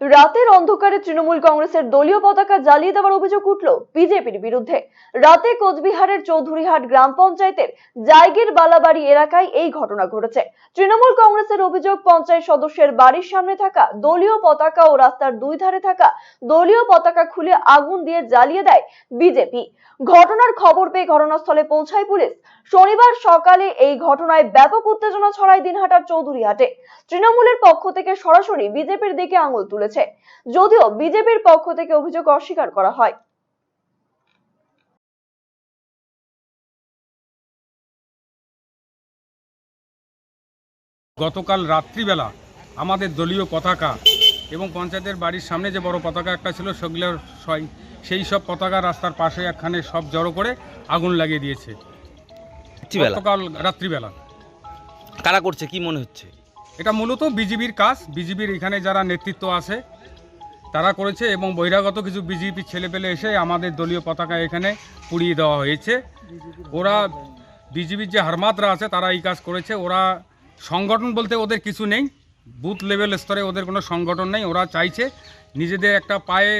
রাতের অন্ধকারে তৃণমূল কংগ্রেসের দলীয় পতাকা জ্বালিয়ে দেওয়ার অভিযোগ উঠল বিজেপির বিরুদ্ধে। রাতে কোচবিহারের চৌধুরীহাট গ্রাম পঞ্চায়েতের জায়গির বালাবাড়ি এলাকায় এই ঘটনা ঘটেছে। তৃণমূল কংগ্রেসের অভিযোগ, পঞ্চায়েত সদস্যের বাড়ির সামনে থাকা দলীয় পতাকা ও রাস্তার দুই ধারে থাকা দলীয় পতাকা খুলে আগুন দিয়ে জ্বালিয়ে দেয় বিজেপি। ঘটনার খবর পেয়ে ঘটনাস্থলে পৌঁছায় পুলিশ। শনিবার সকালে এই ঘটনায় ব্যাপক উত্তেজনা ছড়ায় দিনহাটার চৌধুরী হাটে তৃণমূলের পক্ষ থেকে সরাসরি বিজেপির দিকে আঙুল তুলেছে। যদিও বিজেপির পক্ষ থেকে অভিযোগ অস্বীকার করা হয়। গতকাল রাত্রিবেলা আমাদের দলীয় পতাকা এবং পঞ্চায়েতের বাড়ির সামনে যে বড় পতাকা একটা ছিল, সেগুলোর সেই সব পতাকা রাস্তার পাশে একখানে সব জড়ো করে আগুন লাগিয়ে দিয়েছে। রাত্রিবেলা। গতকাল রাত্রিবেলা। কারা করছে? কি মনে হচ্ছে? এটা মূলত বিজিবির কাজ। বিজিবির এখানে যারা নেতৃত্ব আছে তারা করেছে এবং বহিরাগত কিছু বিজেপি ছেলেপেলে এসে আমাদের দলীয় পতাকা এখানে পুড়িয়ে দেওয়া হয়েছে। ওরা বিজিবির যে হারমাতরা আছে তারা এই কাজ করেছে। ওরা সংগঠন বলতে ওদের কিছু নেই। বুথ লেভেল স্তরে ওদের কোনো সংগঠন নেই। ওরা চাইছে নিজেদের একটা পায়ে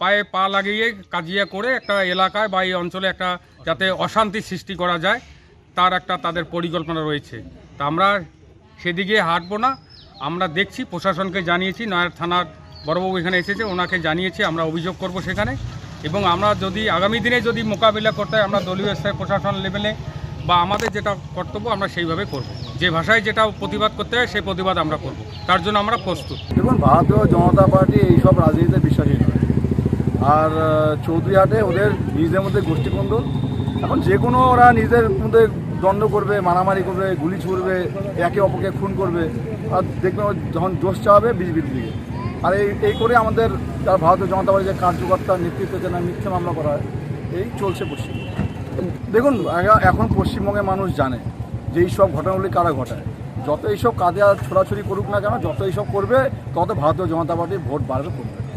পায়ে পা লাগিয়ে কাজিয়া করে একটা এলাকায় বা এই অঞ্চলে একটা যাতে অশান্তি সৃষ্টি করা যায়। তার একটা তাদের পরিকল্পনা রয়েছে। তা আমরা সেদিকে হাঁটবো না। আমরা দেখছি, প্রশাসনকে জানিয়েছি, নয়ার থানার বড়বাবু এখানে এসেছে, ওনাকে জানিয়েছি, আমরা অভিযোগ করব সেখানে। এবং আমরা যদি আগামী দিনে যদি মোকাবিলা করতে হয়, আমরা দলীয় স্তরে, প্রশাসন লেভেলে বা আমাদের যেটা কর্তব্য, আমরা সেইভাবে করব। যে ভাষায় যেটা প্রতিবাদ করতে হয়, সেই প্রতিবাদ আমরা করব। তার জন্য আমরা প্রস্তুত। দেখুন, ভারতীয় জনতা পার্টি এইসব রাজনীতিতে বিশ্বাসী নয়। আর চৌধুরীহাটে ওদের নিজেদের মধ্যে গোষ্ঠীকন্দল। এখন যে কোনো ওরা নিজেদের মধ্যে দ্বন্দ্ব করবে, মারামারি করবে, গুলি ছুড়বে, একে অপরকে খুন করবে। আর দেখবেন ও যখন জোশ চাওয়াবে বিজেপির দিকে। আর এই এই করে আমাদের যারা ভারতীয় জনতা পার্টির যে কার্যকর্তার নেতৃত্বে যেন মিথ্যে মামলা করা হয়। এই চলছে পশ্চিম দেখুন এখন পশ্চিমবঙ্গের মানুষ জানে যে এই সব ঘটনাগুলি কারা ঘটায়। যত এইসব কাজে আর ছোড়াছড়ি করুক না কেন, যত এইসব করবে, তত ভারতীয় জনতা পার্টির ভোট বাড়বে কমবে